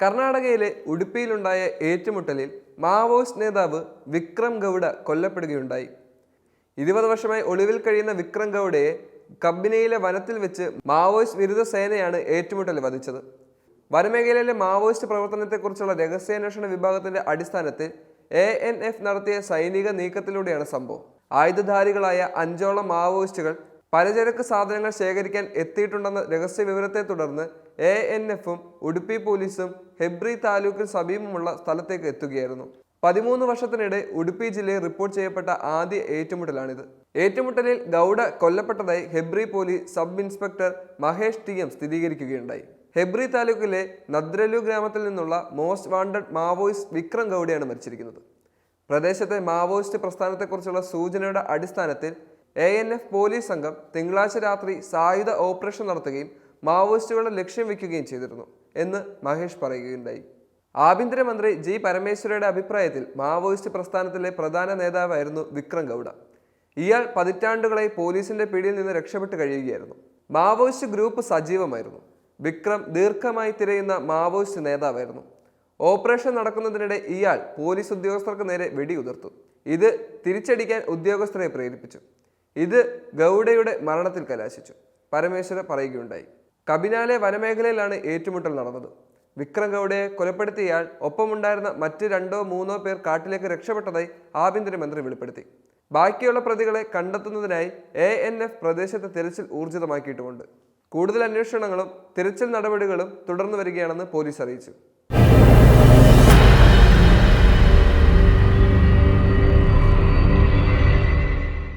കർണാടകയിലെ ഉടുപ്പിയിലുണ്ടായ ഏറ്റുമുട്ടലിൽ മാവോയിസ്റ്റ് നേതാവ് വിക്രം ഗൗഡ കൊല്ലപ്പെടുകയുണ്ടായി. ഇരുപത് വർഷമായി ഒളിവിൽ കഴിയുന്ന വിക്രം ഗൗഡയെ കമ്പനിയിലെ വനത്തിൽ വെച്ച് മാവോയിസ്റ്റ് വിരുദ്ധ സേനയാണ് ഏറ്റുമുട്ടൽ വധിച്ചത്. വനമേഖലയിലെ മാവോയിസ്റ്റ് പ്രവർത്തനത്തെക്കുറിച്ചുള്ള രഹസ്യാന്വേഷണ വിഭാഗത്തിന്റെ അടിസ്ഥാനത്തിൽ എ എൻ എഫ് നടത്തിയ സൈനിക നീക്കത്തിലൂടെയാണ് സംഭവം. ആയുധധാരികളായ അഞ്ചോളം മാവോയിസ്റ്റുകൾ പലചരക്ക് സാധനങ്ങൾ ശേഖരിക്കാൻ എത്തിയിട്ടുണ്ടെന്ന രഹസ്യ വിവരത്തെ തുടർന്ന് എ എൻ എഫും ഉടുപ്പി പോലീസും ഹെബ്രി താലൂക്കിൽ സമീപമുള്ള സ്ഥലത്തേക്ക് എത്തുകയായിരുന്നു. പതിമൂന്ന് വർഷത്തിനിടെ ഉടുപ്പി ജില്ലയിൽ റിപ്പോർട്ട് ചെയ്യപ്പെട്ട ആദ്യ ഏറ്റുമുട്ടലാണിത്. ഏറ്റുമുട്ടലിൽ ഗൗഡ കൊല്ലപ്പെട്ടതായി Hebri police sub inspector Mahesh T M സ്ഥിരീകരിക്കുകയുണ്ടായി. Hebri താലൂക്കിലെ നദ്രലു ഗ്രാമത്തിൽ നിന്നുള്ള മോസ്റ്റ് വാണ്ടഡ് മാവോയിസ്റ്റ് വിക്രം ഗൗഡയാണ് മരിച്ചിരിക്കുന്നത്. പ്രദേശത്തെ മാവോയിസ്റ്റ് പ്രസ്ഥാനത്തെക്കുറിച്ചുള്ള സൂചനയുടെ അടിസ്ഥാനത്തിൽ എ എൻ എഫ് പോലീസ് സംഘം തിങ്കളാഴ്ച രാത്രി സായുധ ഓപ്പറേഷൻ നടത്തുകയും മാവോയിസ്റ്റുകളെ ലക്ഷ്യം വെക്കുകയും ചെയ്തിരുന്നു എന്ന് മഹേഷ് പറയുകയുണ്ടായി. ആഭ്യന്തരമന്ത്രി ജി പരമേശ്വരയുടെ അഭിപ്രായത്തിൽ മാവോയിസ്റ്റ് പ്രസ്ഥാനത്തിലെ പ്രധാന നേതാവായിരുന്നു വിക്രം ഗൗഡ. ഇയാൾ പതിറ്റാണ്ടുകളായി പോലീസിന്റെ പിടിയിൽ നിന്ന് രക്ഷപ്പെട്ട് കഴിയുകയായിരുന്നു. മാവോയിസ്റ്റ് ഗ്രൂപ്പ് സജീവമായിരുന്നു. വിക്രം ദീർഘമായി തിരയുന്ന മാവോയിസ്റ്റ് നേതാവായിരുന്നു. ഓപ്പറേഷൻ നടക്കുന്നതിനിടെ ഇയാൾ പോലീസ് ഉദ്യോഗസ്ഥർക്ക് നേരെ വെടിയുതിർത്തു. ഇത് തിരിച്ചടിക്കാൻ ഉദ്യോഗസ്ഥരെ പ്രേരിപ്പിച്ചു. ഇത് ഗൗഡയുടെ മരണത്തിൽ കലാശിച്ചു. പരമേശ്വര പറയുകയുണ്ടായി. കബിനാലെ വനമേഖലയിലാണ് ഏറ്റുമുട്ടൽ നടന്നത്. വിക്രം ഗൗഡയെ കൊലപ്പെടുത്തിയയാൾ ഒപ്പമുണ്ടായിരുന്ന മറ്റ് രണ്ടോ മൂന്നോ പേർ കാട്ടിലേക്ക് രക്ഷപ്പെട്ടതായി ആഭ്യന്തരമന്ത്രി വെളിപ്പെടുത്തി. ബാക്കിയുള്ള പ്രതികളെ കണ്ടെത്തുന്നതിനായി എ എൻ എഫ് പ്രദേശത്തെ തിരച്ചിൽ ഊർജിതമാക്കിയിട്ടുമുണ്ട്. കൂടുതൽ അന്വേഷണങ്ങളും തിരച്ചിൽ നടപടികളും തുടർന്നു വരികയാണെന്ന് പോലീസ് അറിയിച്ചു.